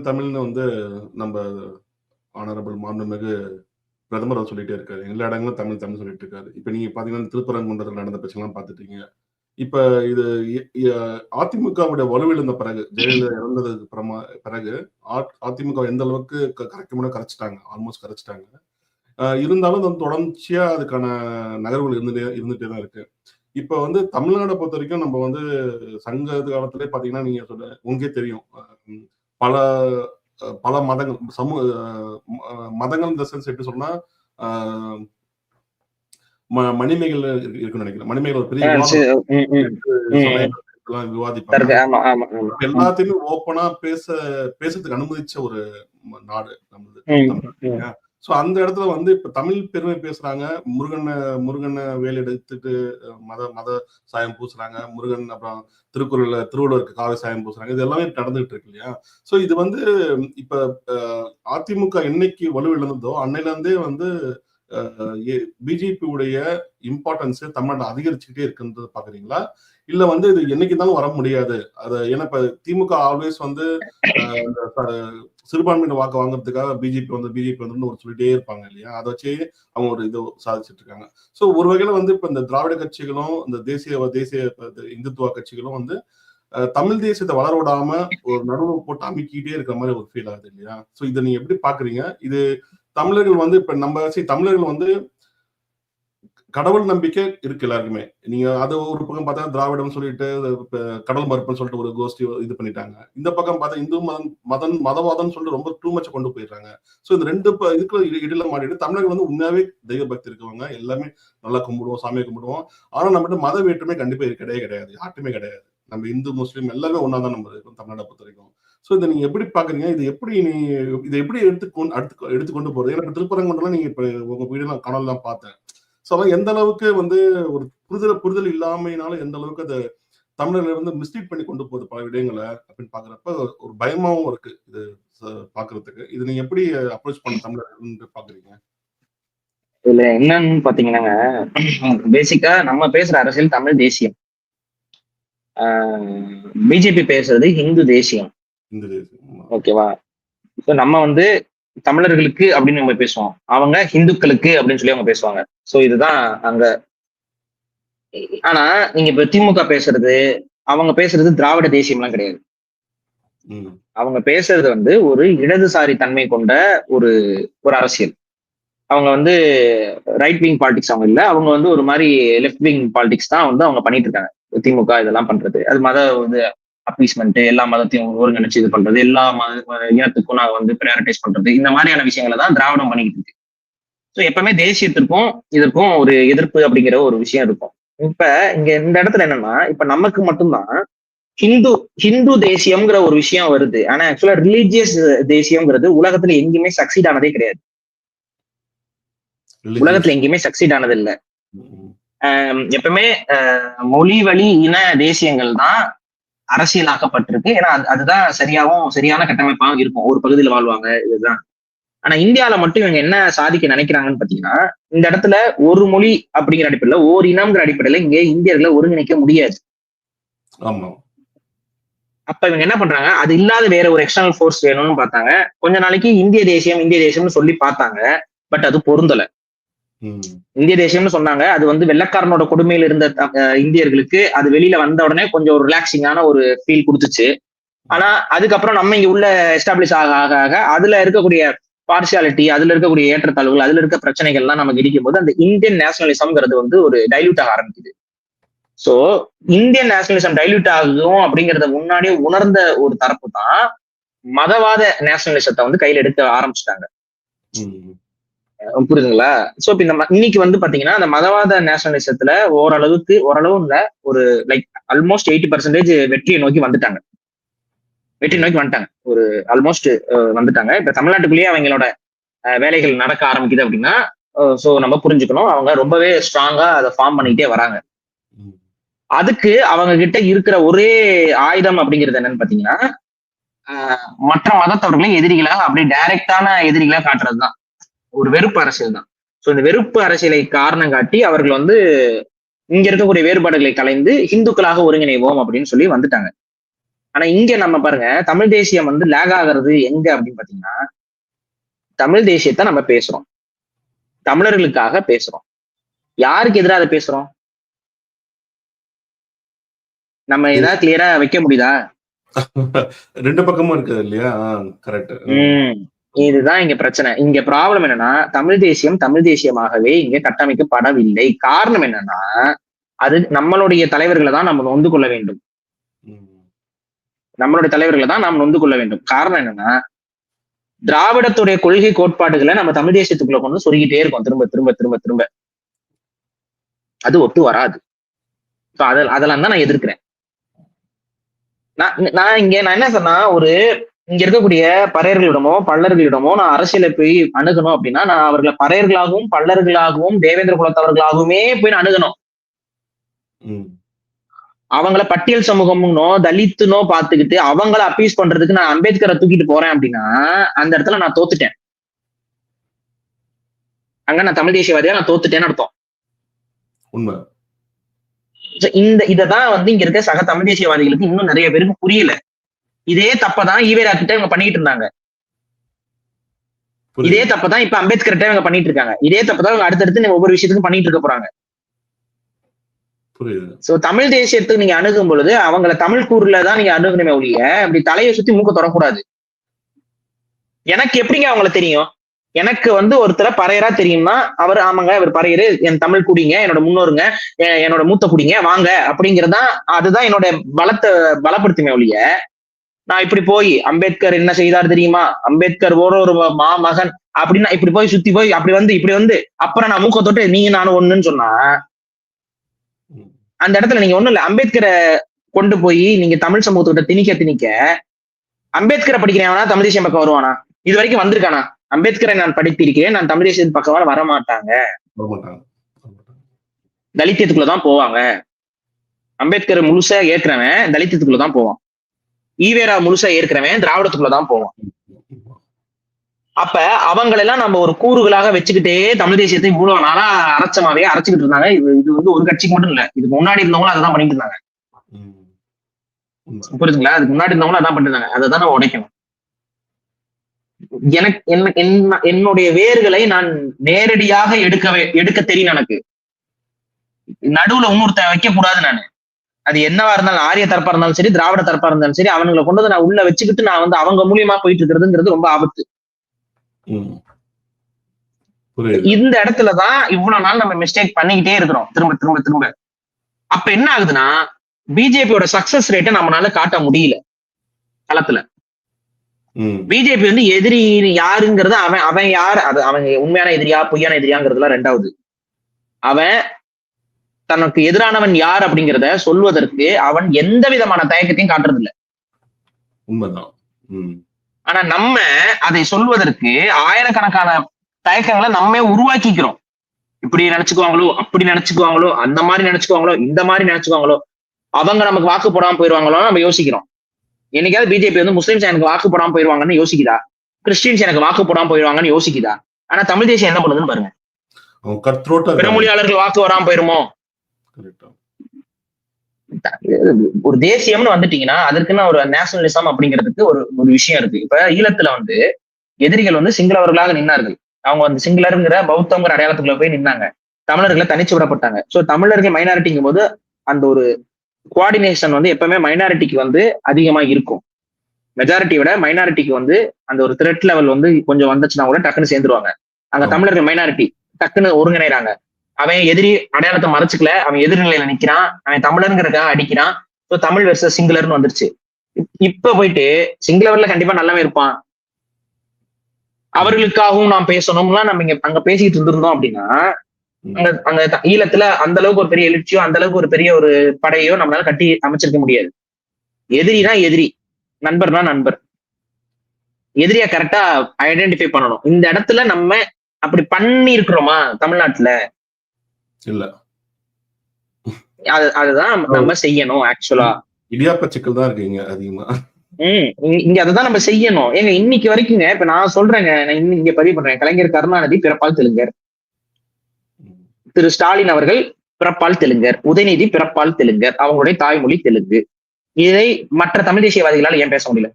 தமிழ் தமிழ்னு வந்து நம்ம ஆனரபிள் மாண்புமிகு பிரதமர் அவர் சொல்லிட்டே இருக்காரு. எல்லா இடங்களும் தமிழ் தமிழ் சொல்லிட்டு இருக்காரு. இப்ப நீங்க பாத்தீங்கன்னா திருப்பரங்குன்றத்தில் நடந்த பிரச்சனைலாம் பார்த்துட்டீங்க இப்ப இது அதிமுகவுடைய வலுவில் அதிமுகவுடைய வலுவிழந்த பிறகு ஜெயலலிதா இறந்ததுக்கு பிறமா பிறகு அதிமுக எந்த அளவுக்கு க- கரைக்க முடியும் கரைச்சிட்டாங்க ஆல்மோஸ்ட் கரைச்சிட்டாங்க. அஹ் இருந்தாலும் அது தொடர்ச்சியா அதுக்கான நகர்வுகள் இருந்துட்டே இருந்துட்டே தான் இருக்கு. இப்ப வந்து தமிழ்நாடை பொறுத்த வரைக்கும் நம்ம வந்து சங்க காலத்திலே பாத்தீங்கன்னா நீங்க சொல்ல உங்களுக்கே தெரியும். பல பல மதங்கள் சமூக மதங்கள் இந்த சென்ஸ் எப்படி சொன்னா மணிமேகல் இருக்கு- இருக்குன்னு நினைக்கிறேன். மணிமேகல் பெரிய விவாதிப்பாங்க. எல்லாத்தையுமே ஓப்பனா பேச பேசுறதுக்கு அனுமதிச்ச ஒரு நாடு நம்மளது ஸோ அந்த இடத்துல வந்து இப்ப தமிழ் பெருமை பேசுறாங்க. முருகனை முருகனை வேலை எடுத்துட்டு மத மத சாயம் பூசுறாங்க. முருகன் அப்புறம் திருக்குறள்ல திருவள்ளுவருக்கு காவி சாயம் பூசுறாங்க. இது எல்லாமே நடந்துகிட்டு இருக்கு இல்லையா? சோ இது வந்து இப்ப அதிமுக என்னைக்கு வலுவிழந்ததோ அன்னையிலேருந்தே வந்து பிஜேபி உடைய இம்பார்ட்டன்ஸ் தமிழ்நாடு அதிகரிச்சுக்கிட்டே இருக்குன்றது பாக்குறீங்களா இல்ல வந்து இது என்னைக்கு இருந்தாலும் வர முடியாது. அது ஏன்னா இப்ப திமுக ஆல்வேஸ் வந்து சிறுபான்மையின வாக்கு வாங்குறதுக்காக பிஜேபி வந்து பிஜேபி வந்து ஒரு சொல்லிட்டே இருப்பாங்க இல்லையா? அதை வச்சு அவங்க ஒரு இது சாதிச்சிட்டு இருக்காங்க. சோ ஒரு வகையில வந்து இப்ப இந்த திராவிட கட்சிகளும் இந்த தேசிய தேசிய இந்துத்துவ கட்சிகளும் வந்து தமிழ் தேசியத்தை வளர விடாம ஒரு நடுவு போட்டு அமைக்கிட்டே இருக்கிற மாதிரி ஒரு ஃபீல் ஆகுது இல்லையா? சோ இதை நீங்க எப்படி பாக்குறீங்க இது தமிழர்கள் வந்து இப்ப நம்ம தமிழர்கள் வந்து கடவுள் நம்பிக்கை இருக்கு எல்லாருக்குமே. நீங்க அது ஒரு பக்கம் பார்த்தா திராவிடம் சொல்லிட்டு கடல் கடவுள் மறுப்புன்னு சொல்லிட்டு ஒரு கோஷ்டி இது பண்ணிட்டாங்க. இந்த பக்கம் பார்த்தா இந்து மதம் மதம் மதவாதம் சொல்லிட்டு ரொம்ப டூ மச் கொண்டு போயிடுறாங்க. ஸோ இந்த ரெண்டு இதுக்குள்ள இட- இடையில மாட்டிட்டு தமிழர்கள் வந்து உண்மையாவே தெய்வ பக்தி இருக்கவங்க. எல்லாமே நல்லா கும்பிடுவோம் சாமியை கும்பிடுவோம். ஆனா நம்மகிட்ட மத வேற்றுமை கண்டிப்பா கிடையவே கிடையாது. யார்ட்டுமே கிடையாது. நம்ம இந்து முஸ்லீம் எல்லாமே ஒன்னா தான் நம்ம இருக்கோம் தமிழ்நாட்டை பொறுத்த வரைக்கும். ஸோ இதை நீங்க எப்படி பாக்குறீங்க இது எப்படி நீ இதை எப்படி எடுத்துக்கொண்டு அடுத்து எடுத்துக்கொண்டு போகிறது ஏன்னா திருப்பரங்குன்றலாம் நீங்கள் இப்போ உங்க வீடு கனல்லாம் பார்த்தேன். ஸோ அதான் எந்த அளவுக்கு வந்து ஒரு புரிதல் புரிதல் இல்லாமையினால எந்த அளவுக்கு அதை தமிழர்களை வந்து மிஸ்லீட் பண்ணி கொண்டு போகுது பல விடயங்களை அப்படின்னு பாக்குறப்ப ஒரு பயமாவும் இருக்கு இது பாக்குறதுக்கு இது நீங்க எப்படி அப்ரோச் பண்ண தமிழர் பாக்குறீங்க இதுல என்னன்னு பாத்தீங்கன்னாங்க பேசிக்கா நம்ம பேசுற அரசியல் தமிழ் தேசியம். பிஜேபி பேசுறது ஹிந்து தேசியம். இந்த தேசம் ஆமா. ஓகேவா? இப்போ நம்ம வந்து தமிழர்களுக்கு அப்படின்னு நம்ம பேசுவோம். அவங்க ஹிந்துக்களுக்கு அப்படின்னு சொல்லி அவங்க பேசுவாங்க. சோ இதுதான் அங்க. ஆனா நீங்க இப்ப திமுக பேசுறது அவங்க பேசுறது திராவிட தேசியம்லாம் கிடையாது. அவங்க பேசுறது வந்து ஒரு இடதுசாரி தன்மை கொண்ட ஒரு ஒரு அரசியல். அவங்க வந்து ரைட் விங் பாலிடிக்ஸ் அவங்க இல்ல. அவங்க வந்து ஒரு மாதிரி லெஃப்ட் விங் பாலிடிக்ஸ் தான் வந்து அவங்க பண்ணிட்டு இருக்காங்க. திமுக இதெல்லாம் பண்றது. அது மத வந்து அப்பீஸ்மெண்ட் எல்லா மதத்தையும் ஒருங்கிணைச்சு இது பண்றது எல்லா மத இனத்துக்கும் நாங்க வந்து ப்ரையாரிட்டைஸ் பண்றது. இந்த மாதிரியான விஷயங்களை தான் திராவிடம் பண்ணிக்கிட்டு இருக்கு. ஸோ எப்பவுமே தேசியத்திற்கும் இதற்கும் ஒரு எதிர்ப்பு அப்படிங்கிற ஒரு விஷயம் இருக்கும். இப்ப இங்க இந்த இடத்துல என்னன்னா இப்ப நமக்கு மட்டும்தான் ஹிந்து ஹிந்து தேசியம்ங்கிற ஒரு விஷயம் வருது. ஆனா ஆக்சுவலா ரிலீஜியஸ் தேசியம்ங்கிறது உலகத்துல எங்கேயுமே சக்சீட் ஆனதே கிடையாது. உலகத்துல எங்கேயுமே சக்சீட் ஆனது இல்ல எப்பவுமே மொழி வழி இன தேசியங்கள் தான் அரசியலாக்கப்பட்டிருக்கு. ஏன்னா அது- அதுதான் சரியாவும் சரியான கட்டமைப்பாகவும் இருக்கும். ஒரு பகுதியில வாழ்வாங்க இதுதான். ஆனா இந்தியால மட்டும் இவங்க என்ன சாதிக்க நினைக்கிறாங்கன்னு பாத்தீங்கன்னா இந்த இடத்துல ஒரு மொழி அப்படிங்கிற அடிப்படையில ஓர் இனம்ங்கிற அடிப்படையில இங்க இந்தியர்களை ஒருங்கிணைக்க முடியாது. அப்ப இவங்க என்ன பண்றாங்க? அது இல்லாத வேற ஒரு எக்ஸ்டர்னல் ஃபோர்ஸ் வேணும்னு பார்த்தாங்க. கொஞ்ச நாளைக்கு இந்திய தேசியம் இந்திய தேசியம்னு சொல்லி பார்த்தாங்க. பட் அது பொருந்தல. இந்திய தேசியம்னு சொன்னாங்க. அது வந்து வெள்ளக்காரனோட கொடுமையில இருந்த இந்தியர்களுக்கு அது வெளியில வந்த உடனே கொஞ்சம் ஒரு ரிலாக்ஸிங்கான ஒரு ஃபீல் கொடுத்துச்சு. ஆனா அதுக்கப்புறம் நம்ம இங்க உள்ள எஸ்டாப்ளிஷ் ஆக ஆக ஆக அதுல இருக்கக்கூடிய பார்சியாலிட்டி அதுல இருக்கக்கூடிய ஏற்றத்தாழ்வுகள் அதுல இருக்க பிரச்சனைகள்லாம் நமக்கு இடிக்கும் போது அந்த இந்தியன் நேஷனலிசம்ங்கிறது வந்து ஒரு டைல்யூட் ஆக ஆரம்பிக்குது. சோ இந்தியன் நேஷனலிசம் டைல்யூட் ஆகும் அப்படிங்கறத முன்னாடியே உணர்ந்த ஒரு தரப்பு தான் மதவாத நேஷனலிசத்தை வந்து கையில எடுக்க ஆரம்பிச்சிட்டாங்க. புரியுதுங்களா? சோ இப்ப இந்த ம- இன்னைக்கு வந்து பாத்தீங்கன்னா அந்த மதவாத நேஷனலிசத்துல ஓரளவுக்கு ஓரளவு இல்ல ஒரு லைக் ஆல்மோஸ்ட் எயிட்டி பர்சன்டேஜ் வெற்றியை நோக்கி வந்துட்டாங்க. வெற்றி நோக்கி வந்துட்டாங்க. ஒரு ஆல்மோஸ்ட் வந்துட்டாங்க. இப்ப தமிழ்நாட்டுக்குள்ளேயே அவங்களோட வேலைகள் நடக்க ஆரம்பிக்குது அப்படின்னா சோ நம்ம புரிஞ்சுக்கணும். அவங்க ரொம்பவே ஸ்ட்ராங்கா அதை ஃபார்ம் பண்ணிக்கிட்டே வராங்க. அதுக்கு அவங்க கிட்ட இருக்கிற ஒரே ஆயுதம் அப்படிங்கிறது என்னன்னு பாத்தீங்கன்னா மற்ற மதத்தவர்களை எதிரிகளாக அப்படியே டைரக்டான எதிரிகளா காட்டுறதுதான். ஒரு வெறுப்பு அரசியல் தான். ஸோ இந்த வெறுப்பு அரசியலை காரணம் காட்டி அவர்கள் வந்து இங்க இருக்கக்கூடிய வேறுபாடுகளை கலைந்து இந்துக்களாக ஒருங்கிணைவோம் அப்படின்னு சொல்லி வந்துட்டாங்க. ஆனா இங்க நம்ம பாருங்க தமிழ் தேசியம் வந்து லேக் ஆகிறது எங்க அப்படின்னு பாத்தீங்கன்னா தமிழ் தேசியத்தை நம்ம பேசுறோம். தமிழர்களுக்காக பேசுறோம். யாருக்கு எதிராக அதை பேசுறோம்? நம்ம ஏதாவது கிளியரா வைக்க முடியுதா? ரெண்டு பக்கமும் இருக்குது இல்லையா? கரெக்ட் இதுதான் இங்க பிரச்சனை. இங்க ப்ராப்ளம் என்னன்னா தமிழ் தேசியம் தமிழ் தேசியமாகவே இங்க கட்டமைக்கப்படவில்லை. காரணம் என்னன்னா அது நம்மளுடைய தலைவர்களை தான் நம்ம நொந்து கொள்ள வேண்டும். நம்மளுடைய தலைவர்களை தான் நாம் நொந்து கொள்ள வேண்டும். காரணம் என்னன்னா திராவிடத்துடைய கொள்கை கோட்பாடுகளை நம்ம தமிழ் தேசியத்துக்குள்ள கொண்டு சொல்லிக்கிட்டே சொருகிட்டே இருக்கோம். திரும்ப திரும்ப திரும்ப திரும்ப. அது ஒத்து வராது. அதெல்லாம் தான் நான் எதிர்க்கிறேன். நான் நான் இங்க நான் என்ன சொன்னா ஒரு இங்க இருக்கக்கூடிய பறையர்களிடமோ பல்லர்களிடமோ நான் அரசியலை போய் அணுகணும் அப்படின்னா நான் அவர்களை பறையர்களாகவும் பல்லர்களாகவும் தேவேந்திர குலத்தவர்களாகவுமே போய் நான் அணுகணும். அவங்கள பட்டியல் சமூகம்னோ தலித்துனோ பாத்துக்கிட்டு அவங்கள அப்பீஸ் பண்றதுக்கு நான் அம்பேத்கரை தூக்கிட்டு போறேன் அப்படின்னா அந்த இடத்துல நான் தோத்துட்டேன். அங்க நான் தமிழ் தேசியவாதியா நான் தோத்துட்டேன்னு அர்த்தம். உண்மை. இந்த இததான் வந்து இங்க இருக்க சக தமிழ் தேசியவாதிகளுக்கு இன்னும் நிறைய பேருக்கு புரியல. இதே தப்பதான் ஈவேரா கிட்ட இவங்க பண்ணிட்டு இருந்தாங்க. இதே தப்பதான் இப்ப அம்பேத்கர்கிட்ட இவங்க பண்ணிட்டு இருக்காங்க. இதே தப்பதான் இவங்க அடுத்தடுத்து ஒவ்வொரு விஷயத்துக்கும் பண்ணிட்டு இருக்க போறாங்க. புரியுது. சோ தமிழ் தேசியத்துக்கு நீங்க அணுகும் பொழுது அவங்கள தமிழ் கூறுல தான் நீங்க அணுகணுமே ஒழிய அப்படி தலையை சுத்தி மூக்க தொடக்கூடாது. எனக்கு எப்படிங்க அவங்கள தெரியும்? எனக்கு வந்து ஒருத்தரை பறையரா தெரியும்னா அவர் ஆமாங்க அவர் பறையரு என் தமிழ் குடிங்க என்னோட முன்னோருங்க என்னோட மூத்த குடிங்க வாங்க அப்படிங்கறதுதான் அதுதான் என்னோட பலத்தை பலப்படுத்துமே ஒழிய நான் இப்படி போய் அம்பேத்கர் என்ன செய்தார் தெரியுமா? அம்பேத்கர் ஒரு ஒரு மா மகன் அப்படின்னு இப்படி போய் சுத்தி போய் அப்படி வந்து இப்படி வந்து அப்புறம் நான் மூக்க தொட்டு நீங்க நானும் ஒண்ணுன்னு சொன்னா. அந்த இடத்துல நீங்க ஒண்ணும் இல்ல. அம்பேத்கரை கொண்டு போய் நீங்க தமிழ் சமூகத்துக்கிட்ட திணிக்க திணிக்க அம்பேத்கரை படிக்கிறவனா தமிழ் தேசியம் பக்கம் வருவானா? இது வரைக்கும் வந்திருக்கானா? அம்பேத்கரை நான் படித்திருக்கிறேன் நான் தமிழ் தேசியத்து பக்கம் வர மாட்டாங்க. தலித்தியத்துக்குள்ளதான் போவாங்க. அம்பேத்கர் முழுசா ஏற்கிறவன் தலித்தியத்துக்குள்ளதான் போவான். ஈவேரா முழுசா ஏற்கிறவன் திராவிடத்துக்குள்ளதான் போவான். அப்ப அவங்களெல்லாம் நம்ம ஒரு கூறுகளாக வச்சுக்கிட்டே தமிழ் தேசியத்தை இவ்வளவு நாளா அரைச்சமாவே அரைச்சுக்கிட்டு இருந்தாங்க. இது இது வந்து ஒரு கட்சிக்கு மட்டும் இல்ல. இதுக்கு முன்னாடி இருந்தவங்களும் அதான் பண்ணிட்டு இருந்தாங்க. புரியுதுங்களா அதுக்கு முன்னாடி இருந்தவங்களும் அதான் பண்ணிட்டு இருந்தாங்க. அதை தான் நம்ம உடைக்கணும். எனக்கு என்ன என்ன- என்னுடைய வேர்களை நான் நேரடியாக எடுக்கவே எடுக்க தெரியும் எனக்கு. நடுவுல இன்னொருத்த வைக்க கூடாது நான். அது என்னவா இருந்தாலும் ஆரிய தரப்பா இருந்தாலும் சரி திராவிட தரப்பா இருந்தாலும் சரி அவனுங்களை கொண்டு வந்து நான் உள்ள வச்சுக்கிட்டு நான் வந்து அவங்க மூலியமா போயிட்டு இருக்கிறதுங்கிறது ரொம்ப ஆபத்து. இந்த இடத்துலதான் இவ்வளவு நாள் நம்ம மிஸ்டேக் பண்ணிக்கிட்டே இருக்கிறோம். திரும்ப திரும்ப திரும்ப. அப்ப என்ன ஆகுதுன்னா பிஜேபியோட சக்சஸ் ரேட்டை நம்மளால காட்ட முடியல. களத்துல. பிஜேபி வந்து எதிரி யாருங்கிறது அவன் அவன் யார் அது அவன் உண்மையான எதிரியா பொய்யான எதிரியாங்கிறதுலாம் ரெண்டாவது. அவன் தனக்கு எதிரானவன் யார் அப்படிங்கிறத சொல்வதற்கு அவன் எந்த விதமான தயக்கத்தையும் காட்டுறது இல்ல உண்மைதான். ஆனா நம்ம அதை சொல்வதற்கு ஆயிரக்கணக்கான தயக்கங்களை நம்மே உருவாக்கிக்கிறோம். இப்படி நினைச்சுக்குவாங்களோ அப்படி நினைச்சுக்குவாங்களோ அந்த மாதிரி நினைச்சுக்குவாங்களோ இந்த மாதிரி நினைச்சுக்குவாங்களோ அவங்க நமக்கு வாக்கு போடாம போயிருவாங்களோ நம்ம யோசிக்கிறோம். என்னைக்காவது பிஜேபி வந்து முஸ்லிம்ஸ் எனக்கு வாக்கு போடாம போயிருவாங்கன்னு யோசிக்குதா? கிறிஸ்டின்ஸ் எனக்கு வாக்கு போடாம போயிருவாங்கன்னு யோசிக்குதா? ஆனா தமிழ் தேசியம் என்ன பண்ணுதுன்னு பாருங்க. பிறமொழியாளர்கள் வாக்கு வராம போயிருமோ? ஒரு தேசியம்னு வந்துட்டீங்கன்னா அதற்குன்னு ஒரு நேஷனலிசம் அப்படிங்கிறதுக்கு ஒரு ஒரு விஷயம் இருக்கு. இப்ப ஈழத்துல வந்து எதிரிகள் வந்து சிங்களவர்களாக நின்னார்கள். அவங்க வந்து சிங்களருங்கிற பௌத்தங்கிற அடையாளத்துக்குள்ள போய் நின்னாங்க. தமிழர்களை தனிச்சு விடப்பட்டாங்க. சோ தமிழர்கள் மைனாரிட்டிங்கும் போது அந்த ஒரு கோஆர்டினேஷன் வந்து எப்பவுமே மைனாரிட்டிக்கு வந்து அதிகமா இருக்கும். மெஜாரிட்டி விட மைனாரிட்டிக்கு வந்து அந்த ஒரு த்ரெட் லெவல் வந்து கொஞ்சம் வந்துச்சுன்னா கூட டக்குன்னு சேர்ந்துருவாங்க. அங்க. தமிழர்கள் மைனாரிட்டி டக்குன்னு ஒருங்கிணைறாங்க. அவன் எதிரி அடையாளத்தை மறைச்சுக்கல. அவன் எதிர்நிலையில நிக்கிறான். அவன் தமிழருங்கிறதுக்காக அடிக்கிறான். ஸோ தமிழ் வெர்சஸ் சிங்களர்னு வந்துருச்சு. இப்- இப்ப போயிட்டு சிங்களவர்ல கண்டிப்பா நல்லாவே இருப்பான். அவர்களுக்காகவும் நாம் பேசணும்லாம் நம்ம இங்க அங்க பேசிட்டு இருந்திருந்தோம் அப்படின்னா. அங்க அங்க ஈழத்துல அந்த அளவுக்கு ஒரு பெரிய எழுச்சியோ அந்த அளவுக்கு ஒரு பெரிய ஒரு படையோ நம்மளால கட்டி அமைச்சிருக்க முடியாது. எதிரினா எதிரி. நண்பர்னா நண்பர். எதிரியா கரெக்டா ஐடென்டிஃபை பண்ணணும். இந்த இடத்துல நம்ம அப்படி பண்ணி இருக்கிறோமா தமிழ்நாட்டுல? இல்ல. அது அதுதான் நம்ம செய்யணும் ஆக்சுவலா இடியாப்ப சிக்கல் தான் இருக்கு இங்க அதிகமா. ம் இங்க- அதுதான் நம்ம செய்யணும். ஏங்க இன்னைக்கு வரைக்குங்க இப்ப நான் சொல்றேங்க நான் இங்க பதிவு பண்றேன். கலைஞர் கருணாநிதி பிறப்பால் தெலுங்கர். திரு ஸ்டாலின் அவர்கள் பிறப்பால் தெலுங்கர். உதயநிதி பிறப்பால் தெலுங்கர். அவங்களுடைய தாய்மொழி தெலுங்கு. இதை மற்ற தமிழ் தேசியவாதிகளால் ஏன் பேச முடியல?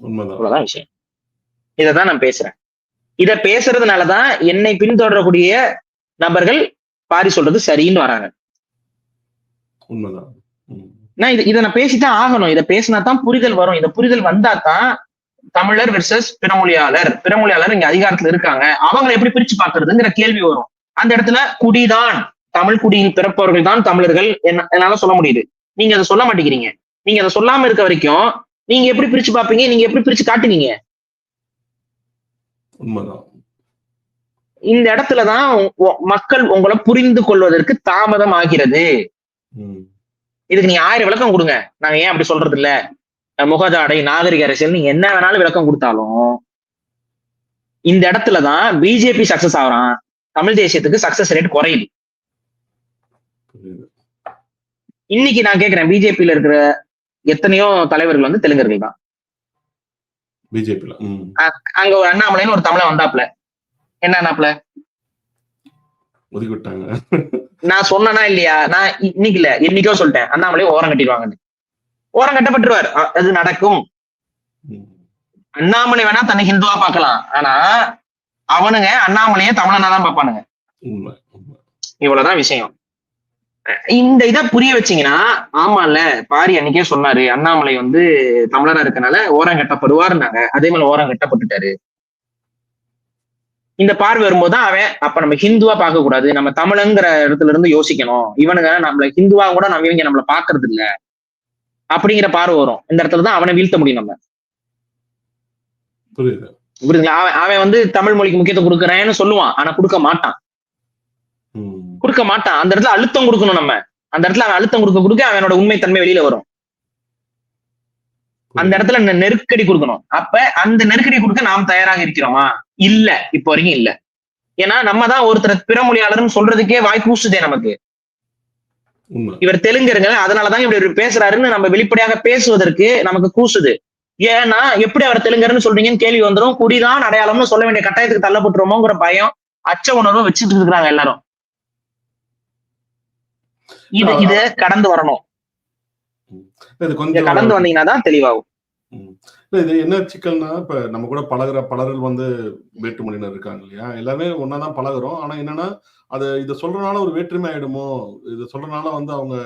அவ்வளவுதான் விஷயம். இதைதான் நான் பேசுறேன். இத பேசுறதுனாலதான் என்னை பின்தொடரக்கூடிய நபர்கள் பாரி சொல்றது சரின்னு வராங்க. உண்மைதான். நான் இது இதை நான் பேசித்தான் ஆகணும். இதை பேசினா தான் புரிதல் வரும். இந்த புரிதல் வந்தா தான் தமிழர் வெர்சஸ் பிறமொழியாளர். பிறமொழியாளர் இங்க அதிகாரத்துல இருக்காங்க. அவங்களை எப்படி பிரிச்சு பாக்குறதுங்கிற கேள்வி வரும். அந்த இடத்துல குடிதான். தமிழ் குடியில் பிறப்பவர்கள் தான் தமிழர்கள் என்ன என்னால சொல்ல முடியுது. நீங்க அதை சொல்ல மாட்டேங்கிறீங்க. நீங்க அதை சொல்லாம இருக்க வரைக்கும் நீங்க எப்படி பிரிச்சு பாப்பீங்க நீங்க எப்படி பிரிச்சு காட்டுவீங்க? உண்மைதான். இந்த இடத்துலதான் மக்கள் உங்களை புரிந்து கொள்வதற்கு தாமதம் ஆகிறது. இதுக்கு நீங்க ஆயிரம் விளக்கம் கொடுங்க. நாங்க ஏன் அப்படி சொல்றது இல்ல அஹ் முகஜாடை நாகரிக அரசியல் நீங்க என்ன வேணாலும் விளக்கம் கொடுத்தாலும் இந்த இடத்துலதான் பிஜேபி சக்சஸ் ஆகுறான். தமிழ் தேசியத்துக்கு சக்சஸ் ரேட் குறையுது. இன்னைக்கு நான் கேக்குறேன் பிஜேபியில இருக்கிற எத்தனையோ தலைவர்கள் வந்து தெலுங்கர்கள் தான். பிஜேபியில ம். அங்க ஒரு அண்ணாமலைன்னு ஒரு தமிழன் வந்தாப்ல என்ன அண்ணாப்ல ஒதுக்கி விட்டாங்க நான் சொன்னனா இல்லையா? நான் இன்னைக்கு இல்ல. இன்னைக்கோ சொல்லிட்டேன். அண்ணாமலை ஓரம் கட்டிடுவாங்கன்னு. ஓரம் கட்டப்பட்டுருவார். அது நடக்கும். அண்ணாமலை வேணா தன்னை ஹிந்துவா பார்க்கலாம். ஆனா அவனுங்க அண்ணாமலையே தமிழனா தான் உண்மை. இவ்வளவுதான் விஷயம். இந்த இதை புரிய வச்சீங்கன்னா ஆமால பாரி அன்னைக்கே சொன்னாரு அண்ணாமலை வந்து தமிழரா இருக்கனால ஓரம் கட்டப்படுவாருன்னாங்க. அதே மாதிரி ஓரம் கட்டப்பட்டுட்டாரு. இந்த பார்வை வரும்போது தான் அவன் அப்ப நம்ம ஹிந்துவா பார்க்க கூடாது நம்ம தமிழங்கிற இடத்துல இருந்து யோசிக்கணும். இவனுங்க நம்மள ஹிந்துவா கூட நம்ம இவங்க நம்மள பாக்குறது இல்ல அப்படிங்கிற பார்வை வரும். இந்த இடத்துல தான் அவனை வீழ்த்த முடியும் நம்ம. புரியுது. புரியுதுங்களா? அவன் அவன் வந்து தமிழ் மொழிக்கு முக்கியத்துவம் கொடுக்குறேன்னு சொல்லுவான் ஆனா கொடுக்க மாட்டான். கொடுக்க மாட்டான். அந்த இடத்துல அழுத்தம் கொடுக்கணும் நம்ம. அந்த இடத்துல அவன் அழுத்தம் கொடுக்க கொடுக்க அவனோட உண்மைத்தன்மை வெளியில வரும். அந்த இடத்துல நெருக்கடி கொடுக்கணும். அப்ப அந்த நெருக்கடி கொடுக்க நாம் தயாராக இருக்கிறோமா? இல்ல. இப்போ வரைக்கும் இல்ல. ஏன்னா நம்ம தான் ஒருத்தர் பிறமொழியாளர்னு சொல்றதுக்கே வாய் கூசுதே நமக்கு. உண்மை. இவர் தெலுங்கருங்க அதனாலதான் இப்படி இவர் பேசுறாருன்னு நம்ம வெளிப்படையாக பேசுவதற்கு நமக்கு கூசுது. ஏன்னா எப்படி அவர் தெலுங்கர்னு சொல்றீங்கன்னு கேள்வி வந்துரும். குடிதான் அடையாளம்னு சொல்ல வேண்டிய கட்டாயத்துக்கு தள்ளப்பட்டுருமோங்கிற பயம் அச்ச உணர்வு வச்சுட்டு இருக்கிறாங்க எல்லாரும். இது இத கடந்து வரணும் கொஞ்சம் கடந்து வந்தீங்கன்னா தான் தெளிவாகும் இது என்ன சிக்கல்னா இப்ப நம்ம கூட பழகுற பலர்கள் வந்து வேற்றுமொழியினர் இருக்காங்க இல்லையா எல்லாமே ஒன்னாதான் பழகுறோம் ஆனா என்னன்னா அது இத சொல்றதுனால ஒரு வேற்றுமை ஆயிடுமோ இது சொல்றதுனால வந்து அவங்க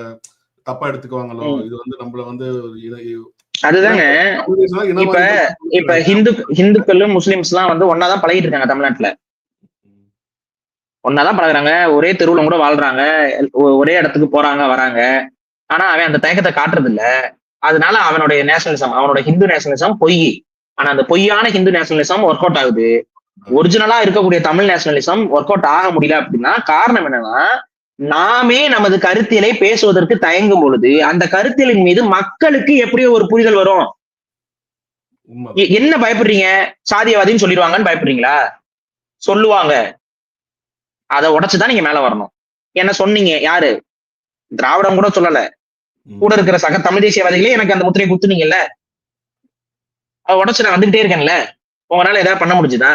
தப்பா எடுத்துக்குவாங்களோ. இது வந்து நம்மள வந்து அதுதாங்க இப்ப இப்ப ஹிந்து ஹிந்துக்களும் முஸ்லிம்ஸ் எல்லாம் வந்து ஒன்னாதான் பழகிட்டு இருக்காங்க தமிழ்நாட்டுல ஒன்னாதான் பழகுறாங்க ஒரே தெருவுல கூட வாழ்றாங்க ஒரே இடத்துக்கு போறாங்க வராங்க. ஆனா அவன் அந்த தயக்கத்தை காட்டுறது இல்ல அதனால அவனுடைய நேஷனலிசம் அவனோட ஹிந்து நேஷனலிசம் பொய். ஆனா அந்த பொய்யான ஹிந்து நேஷனலிசம் ஒர்க் அவுட் ஆகுது. ஒரிஜினலா இருக்கக்கூடிய தமிழ் நேஷனலிசம் ஒர்க் அவுட் ஆக முடியல அப்படின்னா காரணம் என்னன்னா நாமே நமது கருத்தியலை பேசுவதற்கு தயங்கும் பொழுது அந்த கருத்தியலின் மீது மக்களுக்கு எப்படி ஒரு புரிதல் வரும். என்ன பயப்படுறீங்க? சாதியவாதின்னு சொல்லிடுவாங்கன்னு பயப்படுறீங்களா? சொல்லுவாங்க. அதை உடைச்சுதான் நீங்க மேல வரணும். என்ன சொன்னீங்க? யாரு? திராவிடம் கூட சொல்லல. கூட இருக்கிற சக தமிழ் தேசியவாதிகளே எனக்கு அந்த முத்திரையை குத்துனீங்கல்ல. அதை உடைச்சு நான் வந்துகிட்டே இருக்கேன்ல. உங்களால ஏதாவது பண்ண முடிஞ்சுதா?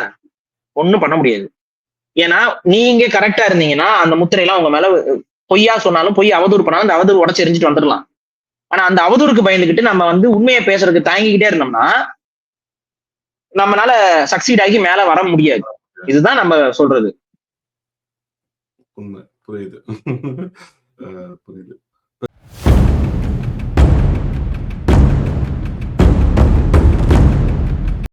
ஒண்ணும் பண்ண முடியாது. ஏன்னா நீங்க கரெக்டா இருந்தீங்கன்னா அந்த முத்திரையெல்லாம் உங்க மேல பொய்யா சொன்னாலும் பொய் அவதூறு பண்ணாலும் அந்த அவதூறு உடச்சு எரிஞ்சிட்டு வந்துடலாம். ஆனா அந்த அவதூறுக்கு பயந்துகிட்டு நம்ம வந்து உண்மையை பேசுறதுக்கு தயங்கிக்கிட்டே இருந்தோம்னா நம்மளால சக்சீட் ஆகி மேல வர முடியாது. இதுதான் நம்ம சொல்றது. prıydı. prıydı.